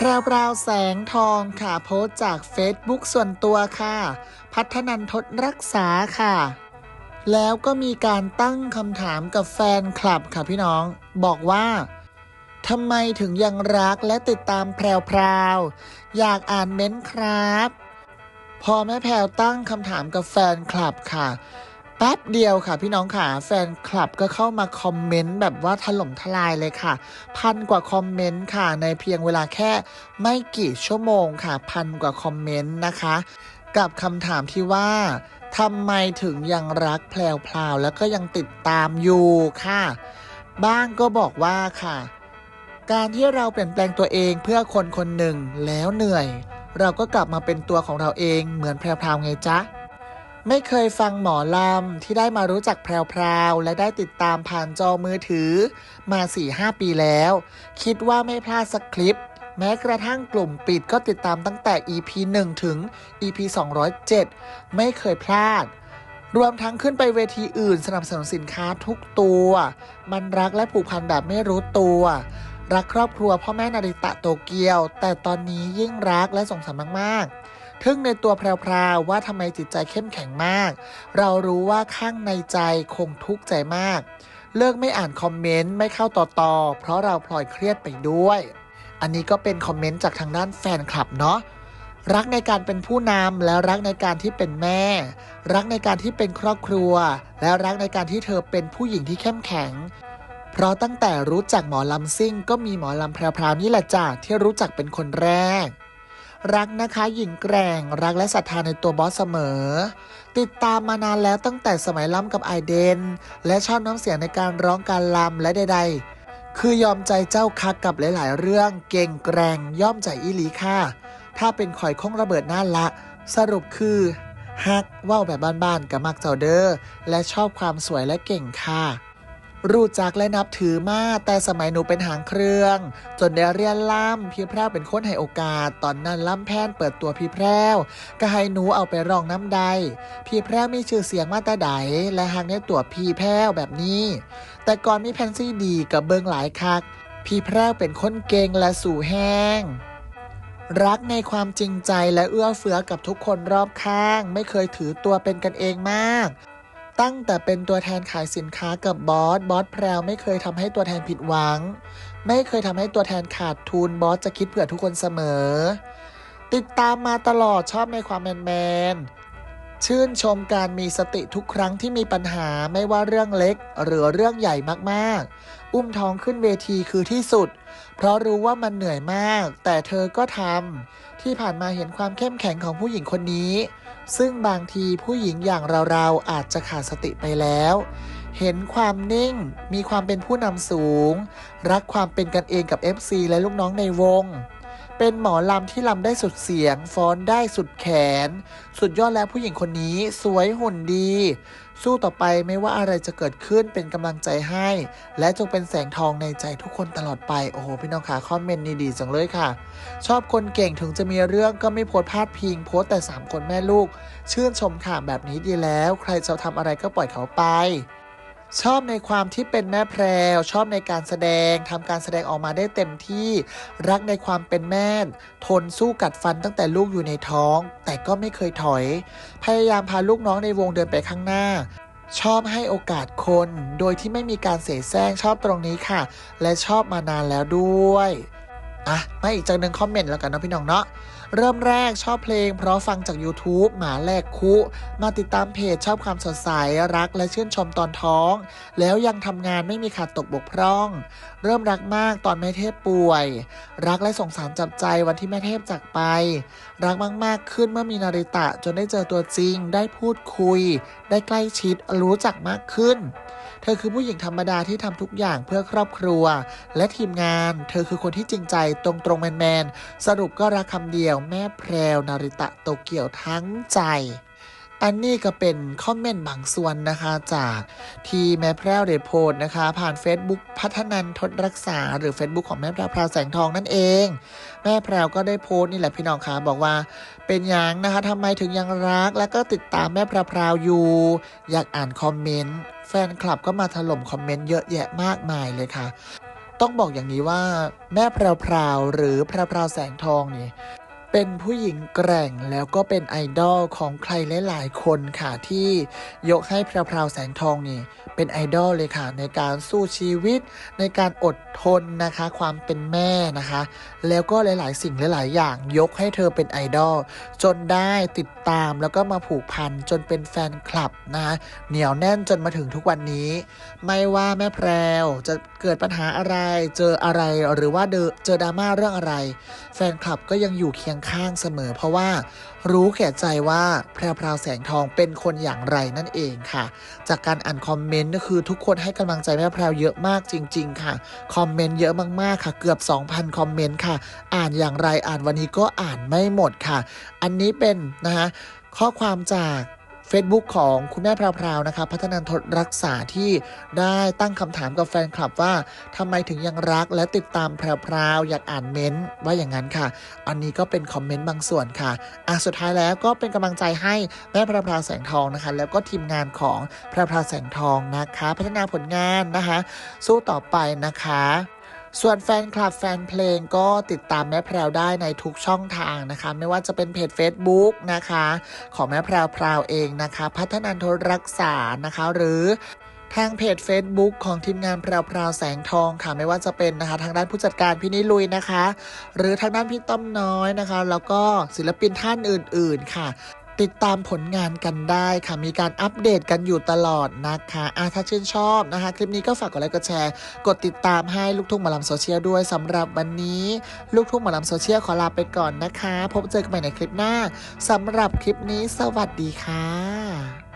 แพรวพราวแสงทองค่ะโพสต์จาก Facebook ส่วนตัวค่ะ พัฒนันทศรักษาค่ะ แล้วก็มีการตั้งคำถามกับแฟนคลับค่ะพี่น้อง บอกว่าทำไมถึงยังรักและติดตามแพรวพราว อยากอ่านเม้นต์ครับ พอแม่แพรวตั้งคำถามกับแฟนคลับค่ะ แป๊บเดียวค่ะพี่น้องค่ะ แฟนคลับก็เข้ามาคอมเมนต์แบบว่าถล่มทลายเลยค่ะ พันกว่าคอมเมนต์ค่ะ ในเพียงเวลาแค่ไม่กี่ชั่วโมงค่ะ พันกว่าคอมเมนต์นะคะ กับคำถามที่ว่าทำไมถึงยังรักแพลวพลาวแล้วก็ยังติดตามอยู่ค่ะ บ้างก็บอกว่าค่ะ การที่เราเปลี่ยนแปลงตัวเองเพื่อคนคนหนึ่งแล้วเหนื่อย เราก็กลับมาเป็นตัวของเราเองเหมือนแพรวพราวไงจ๊ะ ไม่เคยฟังหมอลำ ที่ได้มารู้จักแพรวๆและได้ติดตามผ่านจอมือถือ มา4-5ปีแล้ว คิดว่าไม่พลาดสักคลิป แม้กระทั่งกลุ่มปิดก็ติดตามตั้งแต่ EP 1 ถึง EP 207 ไม่เคยพลาด รวมทั้งขึ้นไปเวทีอื่นสนับสนุนสินค้าทุกตัว มันรักและผูกพันแบบไม่รู้ตัว รักครอบครัวพ่อแม่นาริตะโตเกียว แต่ตอนนี้ยิ่งรักและสงสารมากๆ ทึ่งในตัวแพรวๆว่าทำไมจิตใจเข้มแข็งมาก เรารู้ว่าข้างในใจคงทุกข์ใจมาก เลิกไม่อ่านคอมเมนต์ ไม่เข้าต่อต่อเพราะเราพลอยเครียดไปด้วย อันนี้ก็เป็นคอมเมนต์จากทางด้านแฟนคลับเนาะรักในการเป็นผู้นำและรักในการที่เป็นแม่ รักในการที่เป็นครอบครัว และรักในการที่เธอเป็นผู้หญิงที่เข้มแข็ง เพราะตั้งแต่รู้จักหมอลำซิ่ง ก็มีหมอลำแพรวๆนี่แหละจ้ะที่รู้จักเป็นคนแรก รักนะคะหญิงแกร่ง รักและศรัทธาในตัวบอสเสมอ ติดตามมานานแล้วตั้งแต่สมัยล่ำกับไอเดน และชอบน้ำเสียงในการร้องการลำและใด ๆ คือยอมใจเจ้าคักกับหลายๆ เรื่องเก่งแกร่งย่อมใจอีหลีค่ะ ถ้าเป็นข่อยคงระเบิดหน้าละ สรุปคือฮักว่าวแบบบ้านๆกับมักเจ้าเดอร์และชอบความสวยและเก่งค่ะ รู้จักและนับถือมาก แต่สมัยหนูเป็นหางเครื่อง จนได้เรียนล่ำพี่แพรวเป็นคนให้โอกาส ตอนนั้นล่ำแพนเปิดตัวพี่แพรวก็ให้หนูเอาไปร้องน้ำใด พี่แพรวมีชื่อเสียงมาแต่ใด และหางในตัวพี่แพรวแบบนี้ แต่ก่อนมีแผ่นซีดีกับเบิงหลายคัก พี่แพรวเป็นคนเก่งและสู่แห้งรักในความจริงใจและเอื้อเฟื้อกับทุกคนรอบข้าง ไม่เคยถือตัวเป็นกันเองมาก ตั้งแต่เป็นตัวแทนขายสินค้ากับบอส บอสแพรวไม่เคยทำให้ตัวแทนผิดหวัง ไม่เคยทำให้ตัวแทนขาดทุน บอสจะคิดเผื่อทุกคนเสมอ ติดตามมาตลอดชอบในความแมนแมน ชื่นชมการมีสติทุกครั้งที่มีปัญหาไม่ว่าเรื่องเล็ก หรือเรื่องใหญ่มากๆ อุ้มท้องขึ้นเวทีคือที่สุด เพราะรู้ว่ามันเหนื่อยมาก แต่เธอก็ทำที่ผ่านมาเห็นความเข้มแข็งของผู้หญิงคนนี้ ซึ่งบางทีผู้หญิงอย่างเราๆอาจจะขาดสติไปแล้ว เห็นความนิ่ง มีความเป็นผู้นำสูง รักความเป็นกันเองกับ FC และลูกน้องในวง เป็นหมอลำที่ลำได้สุดเสียง ฟ้อนได้สุดแขน สุดยอดแล้วผู้หญิงคนนี้สวยหุ่นดี สู้ต่อไปไม่ว่าอะไรจะเกิดขึ้นเป็นกำลังใจให้ และจงเป็นแสงทองในใจทุกคนตลอดไป โอ้โห พี่น้องขาคอมเมนต์นี่ดีจังเลยค่ะ ชอบคนเก่งถึงจะมีเรื่องก็ไม่โพสพาดพิง โพสแต่ 3 คนแม่ลูก ชื่นชมค่ะแบบนี้ดีแล้ว ใครจะทำอะไรก็ปล่อยเขาไป ชอบในความที่เป็นแม่แพรว ชอบในการแสดงทำการแสดงออกมาได้เต็มที่รักในความเป็นแม่ทนสู้กัดฟันตั้งแต่ลูกอยู่ในท้อง แต่ก็ไม่เคยถอย พยายามพาลูกน้องในวงเดินไปข้างหน้า ชอบให้โอกาสคน โดยที่ไม่มีการเสแสร้งชอบตรงนี้ค่ะ และชอบมานานแล้วด้วยอะมาอีกจากหนึ่งคอมเมนต์แล้วกันเนาะพี่น้องเนาะ เริ่มแรกชอบเพลง เพราะฟังจาก YouTube หมาแลกคุ มาติดตามเพจชอบความสดใส รักและชื่นชมตอนท้อง แล้วยังทำงานไม่มีขาดตกบกพร่อง เริ่มรักมากตอนแม่เทพป่วย รักและสงสารจับใจวันที่แม่เทพจากไป รักมากๆขึ้นเมื่อมีนาริตะจนได้เจอตัวจริง ได้พูดคุย ได้ใกล้ชิดรู้จักมากขึ้น เธอคือผู้หญิงธรรมดาที่ทำทุกอย่างเพื่อครอบครัว และทีมงาน เธอคือคนที่จริงใจตรงตรงๆแมนๆสรุปก็รักคำเดียวแม่แพรวนาริตะโตเกียวทั้งใจ อันนี้ก็เป็นคอมเมนต์บางส่วนนะคะจากที่แม่แพรวเดโพสนะคะ ผ่าน Facebook พัฒนันทศรักษา หรือ Facebook ของแม่แพรวพราวแสงทองนั่นเอง แม่แพรวก็ได้โพสต์นี่แหละพี่น้องคะบอกว่า เป็นยังนะคะทำไมถึงยังรัก และก็ติดตามแม่แพรวพราวอยู่ อยากอ่านคอมเมนต์แฟนคลับก็มาถล่มคอมเมนต์เยอะแยะมากมายเลยค่ะต้องบอกอย่างนี้ว่าแม่แพรวๆหรือแพรวแสงทองนี่ เป็นผู้หญิงแกร่งแล้วก็เป็นไอดอลของใครหลายๆคนค่ะที่ยกให้แพรวๆแสงทองนี่เป็นไอดอลเลยค่ะ ในการสู้ชีวิต ในการอดทนนะคะ ความเป็นแม่นะคะ แล้วก็หลายๆ สิ่งหลาย ๆ อย่างยกให้เธอเป็นไอดอลจนได้ติดตามแล้วก็มาผูกพันจนเป็นแฟนคลับนะคะเหนียวแน่นจนมาถึงทุกวันนี้ ไม่ว่าแม่แพรวจะเกิดปัญหาอะไรเจออะไรหรือว่าเเจอดราม่าเรื่องอะไร แฟนคลับก็ยังอยู่เคียงข้างเสมอ เพราะว่ารู้แก่ใจว่าแพรวพราวแสงทองเป็นคนอย่างไรนั่นเองค่ะ จากการอ่านคอมเมนต์ก็คือทุกคนให้กำลังใจแม่แพรวเยอะมากจริง ๆ ค่ะ คอมเมนต์เยอะมากๆค่ะ เกือบ 2,000 คอมเมนต์ค่ะ อ่านอย่างไรอ่านวันนี้ก็อ่านไม่หมดค่ะ อันนี้เป็นนะคะข้อความจาก Facebook ของคุณแม่พราวๆนะคะพัฒนันทรักษาที่ได้ตั้งคำถามกับแฟนคลับว่าทำไมถึงยังรักและติดตามพราวๆอยากอ่านเม้นต์ว่าอย่างนั้นค่ะ อันนี้ก็เป็นคอมเมนต์บางส่วนค่ะอะสุดท้ายแล้วก็เป็นกำลังใจให้แม่พราวๆแสงทองนะคะ แล้วก็ทีมงานของพราวๆแสงทองนะคะ พัฒนาผลงานนะคะ สู้ต่อไปนะคะ ส่วนแฟนคลับแฟนเพลงก็ติดตามแม่แพรวได้ในทุกช่องทางนะคะ ไม่ว่าจะเป็นเพจ Facebook นะคะ ของแม่แพรวพราวเองนะคะ พัฒนันทรักษานะคะหรือทางเพจ Facebook ของทีมงานแพรวพราวแสงทองค่ะไม่ว่าจะเป็นนะคะ ทางด้านผู้จัดการพี่นิลุยนะคะ หรือทางด้านพี่ต้อมน้อยนะคะ แล้วก็ศิลปินท่านอื่น ๆ ค่ะ ติดตามผลงานกันได้ค่ะ มีการอัปเดตกันอยู่ตลอดนะคะอาถ้าชื่นชอบนะคะ คลิปนี้ก็ฝากกดไลค์กดแชร์ กดติดตามให้ลูกทุ่งหมอลำโซเชียลด้วยสำหรับวันนี้ ลูกทุ่งหมอลำโซเชียลขอลาไปก่อนนะคะ พบเจอกันใหม่ในคลิปหน้าสำหรับคลิปนี้สวัสดีค่ะ